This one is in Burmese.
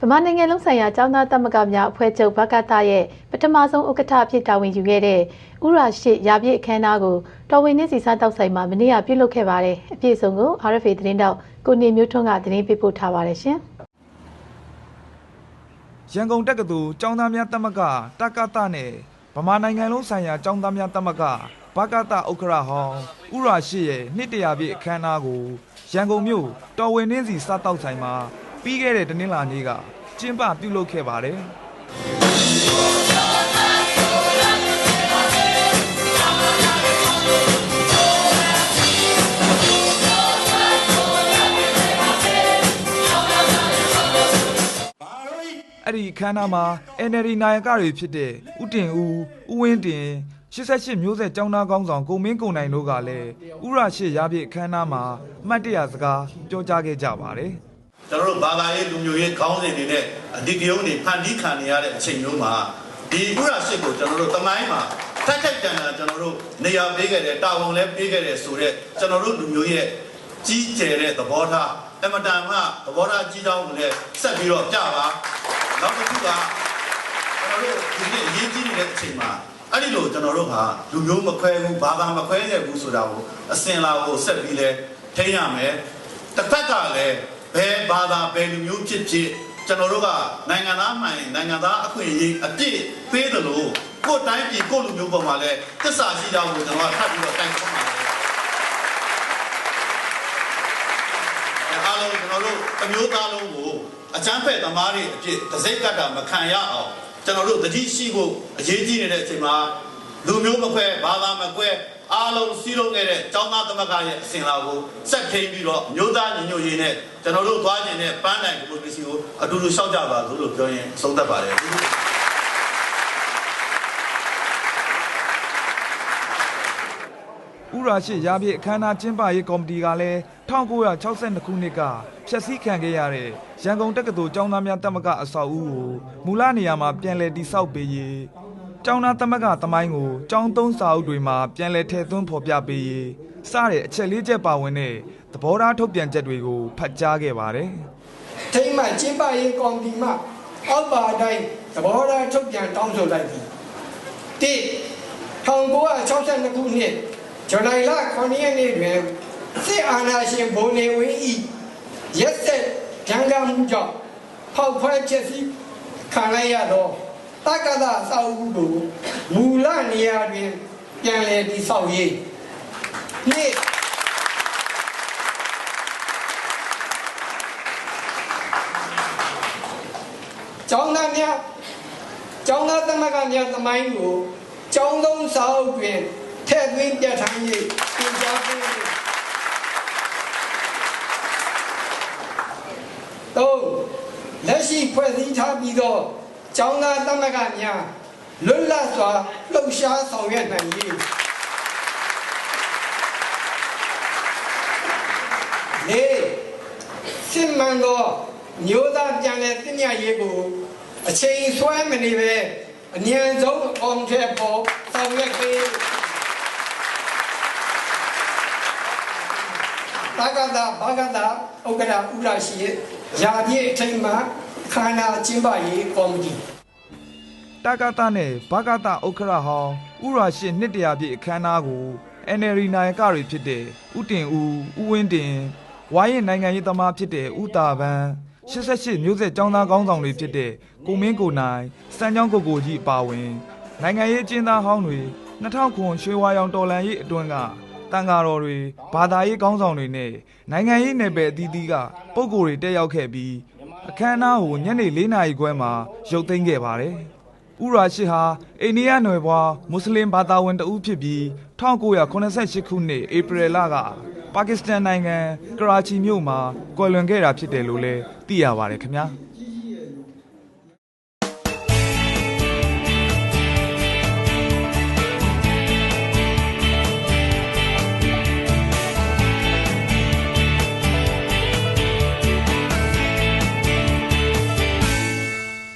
ဗမာနိုင်ငံလုံးဆိုင်ရာចောင်းသားတက်မကများအဖွဲ့ချုပ်ဘကတရဲ့ပထမဆုံးဥက္ကဋ္ဌအဖြစ်တာဝန်ယူခဲ့တဲ့ဥရာရှိရာပြည့်အခမ်းအနားကိုတော်ဝင်နှင်းစီစားတောက်ဆိုင်မှာမနေ့ကပြုလုပ်ခဲ့ပါတယ်အပြည့်အစုံကို RFA သတင်းတောက်ကိုနေမျိုးထွန်းကသတင်းပေးပို့ထားပါတယ်ရှင်ရန်ကုန်တက္ကသိုလ်ကျောင်းသားများတက်မကတက္ကသနဲ့ဗမာနိုင်ငံလုံးဆိုင်ရာကျောင်းသားများတက်မကဘကတဥက္ကရာဟောင်းဥရာရှိရဲ့နှစ်တရာပြည့်အခမ်းအနားကိုရန်ကုန်မြို့တော်ဝင်နှင်းစီစားတောက်ဆိုင်မှာ ပြီးခဲ့တဲ့တနင်္လာနေ့ကကျင်းပပြုလုပ်ခဲ့ပါတယ်အဲ့ဒီအခမ်းအနားမှာ NLD နာယကတွေဖြစ်တဲ့ဦးတင်ဦးဦးဝင်းတင်88မျိုးဆက်ចောင်းသားကောင်းဆောင်ကိုမင်းကိုနိုင်တို့ကလည်းဥရရှိရပြည့်အခမ်းအနားမှာအမှတ်တရစကားပြောကြားခဲ့ကြပါတယ် ကျွန်တော်တို့ဘာသာရေးလူမျိုးရေးခေါင်းစဉ်တွေနဲ့အဒီကယုံတွေဖန်တီးခံနေရတဲ့အချိန်မျိုးမှာဒီဥရရှိကိုကျွန်တော်တို့တမိုင်းမှာတက်တက်တန်တန်ကျွန်တော်တို့နေရာပေးခဲ့တယ်တာဝန်လည်းပေးခဲ့တယ်ဆိုတော့ကျွန်တော်တို့လူမျိုးရဲ့ကြီးကျယ်တဲ့သဘောထားအမတန်မှသဘောထားကြီးတောင်းကိုလည်းဆက်ပြီးတော့ကြပါနောက်တစ်ခုကကျွန်တော်တို့ဒီနေ့အရေးကြီးနေတဲ့အချိန်မှာအဲ့ဒီလိုကျွန်တော်တို့ဟာလူမျိုးမခွဲဘူးဘာသာမခွဲရဘူးဆိုတာကိုအစင်လာကိုဆက်ပြီးလဲထိန်းရမယ်တစ်ဖက်ကလည်း ဘယ်ဘာသာဘယ်လူမျိုးဖြစ်ဖြစ်ကျွန်တော်တို့ကနိုင်ငံသားမှန်ရင်နိုင်ငံသားအခွင့်အရေးအပြည့်ပေးတယ်လို့ကိုယ်တိုင်းပြည်ကိုယ်လူမျိုးပေါ်မှာလဲသစ္စာရှိကြဖို့ကျွန်တော်ကထပ်ပြီးတော့တိုင်ခေါ်ပါတယ်အားလုံးကျွန်တော်တို့အမျိုးသားလုံးကိုအချမ်းဖက်သမားတွေအဖြစ်တစိ့ကတ်တာမခံရအောင်ကျွန်တော်တို့တတိရှိဖို့အရေးကြီးနေတဲ့အချိန်မှာလူမျိုးမခွဲဘာသာမခွဲ အားလုံးစီးလုံးခဲ့တဲ့ကျောင်းသားသမဂ္ဂရဲ့အစဉ်လာကိုဆက်ထိန်ပြီးတော့မျိုးသားညီညွတ်ရေးနဲ့ကျွန်တော်တို့သွားကျင်တဲ့ပန်းတိုင်ဒီမိုကရေစီကိုအတူတူရှောက်ကြပါလို့လို့ပြောရင်ဆုံးသက်ပါတယ်ဥရရှိရပြည့်အခမ်းအနားကျင်းပရေးကော်မတီကလည်း1962ခုနှစ်ကဖျက်ဆီးခံခဲ့ရတဲ့ရန်ကုန်တက္ကသိုလ်ကျောင်းသားများတက်မကအဆောက်အဦကိုမူလနေရာမှာပြန်လည်တည်ဆောက်ပေးရေး ကျောင်းသားတက်မကသမိုင်းကိုကျောင်းသုံးစာအုပ်တွေမှာပြန်လည်ထည့်သွင်းဖော်ပြပေးရေးစတဲ့အချက်လေးချက်ပါဝင်တဲ့သဘောထားထုတ်ပြန်ချက်တွေကိုဖတ်ကြားခဲ့ပါတယ်ထိမ့်မှကျင်းပရေးကော်မတီမှအောက်ပါအတိုင်းသဘောထားထုတ်ပြန်တောင်းဆိုလိုက်ပြီတိ1962ခုနှစ်ဇူလိုင်လ9ရက်နေ့တွင်စစ်အာဏာရှင်ဗိုလ်နေဝင်းဤရက်ဆက်ကြံကမှုကြောင့်ဖောက်ခွဲချက်စီခံလိုက်ရသော တက္ကသအဆောက်အဦကိုမူလနေရာတွင်ပြန်လည်တည်ဆောက်ရေးနှစ်ကျောင်းသားများကျောင်းသားသမဂ္ဂများသမိုင်းကိုကျောင်းသုံးစာအုပ်တွင်ထည့်သွင်းပြဋ္ဌာန်း၍ပြင်ကြားပေး၍သုံးလက်ရှိဖွဲ့စည်းထားပြီးသော ကျောင်းသားသမဂ္ဂများလွတ်လပ်စွာလှုပ်ရှားဆောင်ရွက်နိုင်၏လေးစစ်မှန်သောမျိုးသားပြန်လည်သိမြတ်ရေးကိုအချိန်ဆွဲမနေပဲအញ្ញံဆုံးအအောင်ထည်ပေါ်ဆောင်ရွက်ပေးတက္ကသဘာဂတဥက္ကဋ္ဌဥရရှိရာပြည့်အထိမ်းမှ ခန္ဓာကျင်းပရေးကော်မတီတကသနဲ့ဘကသဥက္ခရဟောင်းဥရရှိနှစ်တရာပြည့်အခမ်းအနားကို NLD နာယကတွေဖြစ်တဲ့ဥတင်ဦးဦးဝင်းတင်ဝိုင်းရင်နိုင်ငံရေးသမားဖြစ်တဲ့ဥတာပန်း88မျိုးဆက်ចောင်းသားကောင်းဆောင်တွေဖြစ်တဲ့ကိုမင်းကိုနိုင်စံချောင်းကိုကိုကြီးအပါဝင် နိုင်ငံရေးအကျဉ်းသားဟောင်းတွေ2000ခုရွှေဝါရောင်တော်လန်ရေးအတွင်းကတန်ဃာတော်တွေဘာသာရေးကောင်းဆောင်တွေနဲ့နိုင်ငံရေးနယ်ပယ်အသီးသီးကပုံကိုယ်တွေတက်ရောက်ခဲ့ပြီး အခမ်းအနားကိုညနေ4နာရီခွဲမှာရုပ်သိမ်းခဲ့ပါတယ်။ဥရာရှိဟာအိန္ဒိယနယ်ပွားမွတ်စလင်ဘာသာဝင်တဦးဖြစ်ပြီး1988ခုနှစ်ဧပြီလကပါကစ္စတန်နိုင်ငံကရာချီမြို့မှာကွယ်လွန်ခဲ့တာဖြစ်တယ်လို့လည်းသိရပါတယ်ခင်ဗျာ။